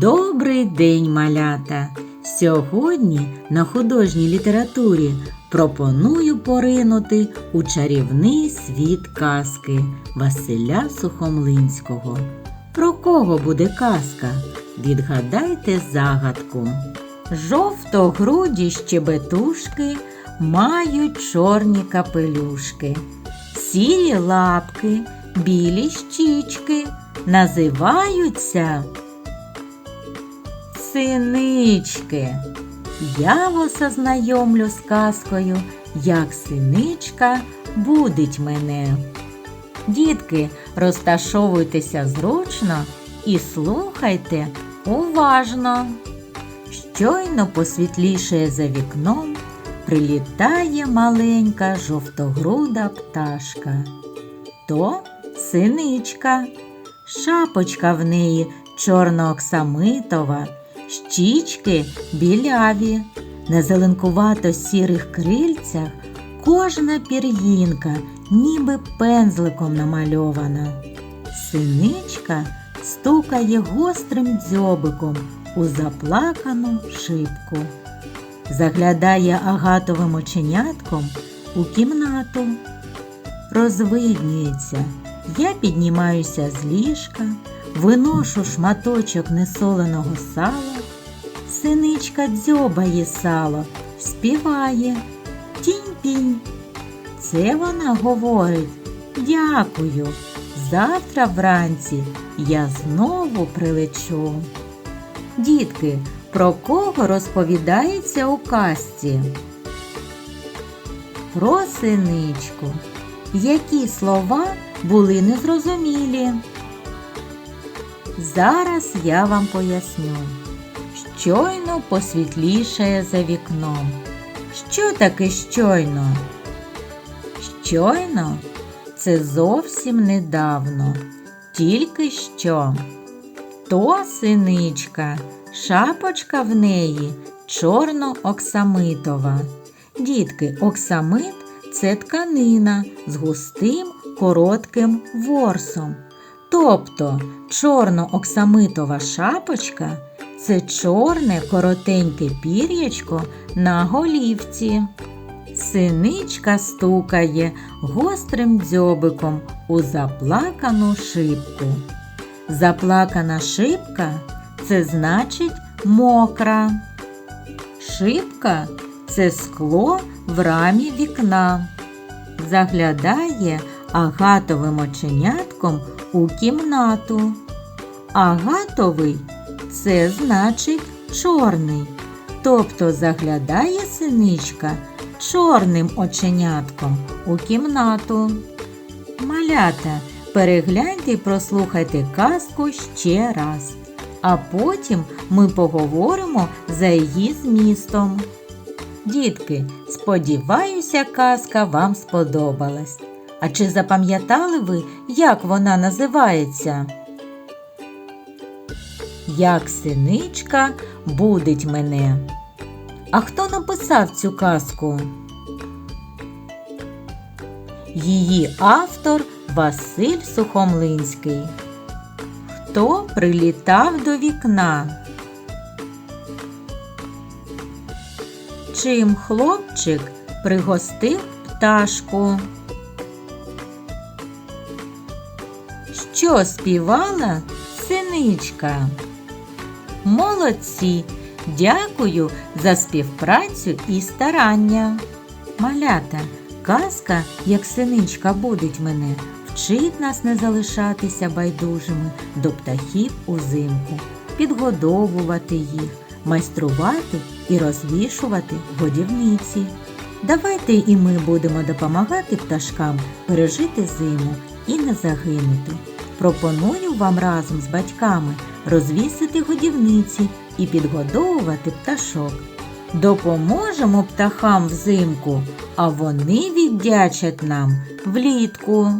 Добрий день, малята! Сьогодні на художній літературі пропоную поринути у чарівний світ казки Василя Сухомлинського. Про кого буде казка? Відгадайте загадку. Жовтогруді щебетушки мають чорні капелюшки, сірі лапки, білі щічки називаються Синички. Я вас ознайомлю з казкою, як синичка будить мене. Дітки, розташовуйтеся зручно і слухайте уважно. Щойно посвітлішає за вікном, прилітає маленька жовтогруда пташка. То синичка, шапочка в неї чорно-оксамитова, щічки біляві, на зеленкувато сірих крильцях кожна пір'їнка ніби пензликом намальована. Синичка стукає гострим дзьобиком у заплакану шибку. Заглядає агатовим оченятком у кімнату. Розвиднюється. Я піднімаюся з ліжка, виношу шматочок несоленого сала. Синичка дзьобає сало, співає тінь-пінь. Це вона говорить дякую. Завтра вранці я знову прилечу. Дітки, про кого розповідається у казці? Про синичку. Які слова були незрозумілі? Зараз я вам поясню. Щойно посвітлішає за вікном. Що таке щойно? Щойно це зовсім недавно, тільки що. То синичка, шапочка в неї чорно-оксамитова. Дітки, оксамит це тканина з густим коротким ворсом. Тобто чорно-оксамитова шапочка це чорне коротеньке пір'ячко на голівці. Синичка стукає гострим дзьобиком у заплакану шибку. Заплакана шибка це значить мокра. Шибка це скло в рамі вікна. Заглядає агатовим оченятком у кімнату. Агатовий це значить чорний. Тобто заглядає синичка чорним оченятком у кімнату. Малята, перегляньте і прослухайте казку ще раз, а потім ми поговоримо за її змістом. Дітки, сподіваюся, казка вам сподобалась. А чи запам'ятали ви, як вона називається? Як синичка будить мене. А хто написав цю казку? Її автор Василь Сухомлинський. Хто прилітав до вікна? Чим хлопчик пригостив пташку? Що співала синичка? Молодці! Дякую за співпрацю і старання. Малята, казка, як синичка будить мене, вчить нас не залишатися байдужими до птахів узимку, підгодовувати їх, майструвати і розвішувати годівниці. Давайте і ми будемо допомагати пташкам пережити зиму і не загинути. Пропоную вам разом з батьками розвісити годівниці і підгодовувати пташок. Допоможемо птахам взимку, а вони віддячать нам влітку.